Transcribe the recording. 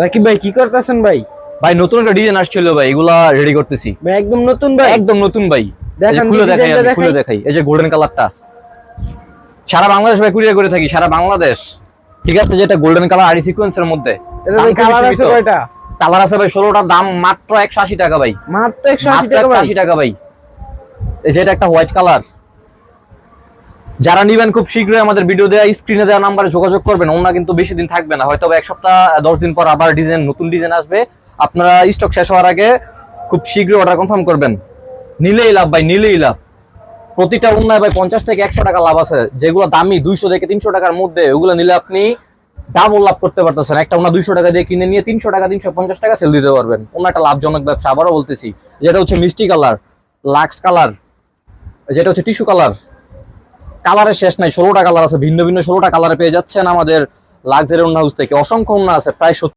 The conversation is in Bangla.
রাকিব ভাই কি করতেছেন ভাই? ভাই নতুন একটা ডিজাইন আসছিল ভাই এগুলা রেডি করতেছি। ভাই একদম নতুন ভাই? একদম নতুন ভাই। খুলে দেখাই খুলে দেখাই। এই যে গোল্ডেন কালারটা সারা বাংলাদেশ ভাই কুরিয়ার করে থাকি সারা বাংলাদেশ। ঠিক আছে যেটা গোল্ডেন কালার আর সিকোয়েন্সের মধ্যে। কালার আছে কয়টা? কালার আছে ভাই ষোলোটার দাম মাত্র একশো আশি টাকা ভাই। মাত্র একশো আশি মাত্র টাকা ভাই? 180 টাকা ভাই। এই যে এটা একটা হোয়াইট কালার যারা নিবেন খুব শীঘ্রই আমাদের ভিডিও দেওয়া স্ক্রিনে দেওয়া নাম্বারে যোগাযোগ করবেন। ওনা কিন্তু বেশি দিন থাকবে না। হয়তো এক সপ্তাহ, দশ দিন পর আবার ডিজাইন নতুন ডিজাইন আসবে। আপনারা স্টক শেষ হওয়ার আগে খুব শীঘ্রই অর্ডার কনফার্ম করবেন। নিলেই লাভ ভাই, নিলেই লাভ। প্রতিটা উন্নয় ভাই পঞ্চাশ থেকে একশো টাকা লাভ আছে। যেগুলো দামি দুইশো থেকে তিনশো টাকার মধ্যে, ওগুলো নিলে আপনি ডাবল লাভ করতে পারতেছেন। একটা ওনা দুইশো টাকা দিয়ে কিনে নিয়ে তিনশো টাকা, তিনশো পঞ্চাশ টাকা সেল দিতে পারবেন। অন্য একটা লাভজনক ব্যবসা, আবারও বলতেছি। যেটা হচ্ছে মিষ্টি কালার লাক্স কালার যেটা হচ্ছে টিস্যু কালার কালারের শেষ নাই, ষোলোটা কালার আছে, ভিন্ন ভিন্ন ষোলোটা কালারে পেয়ে যাচ্ছেন আমাদের লাক্সারি হাউস থেকে। অসংখ্য আছে, প্রায়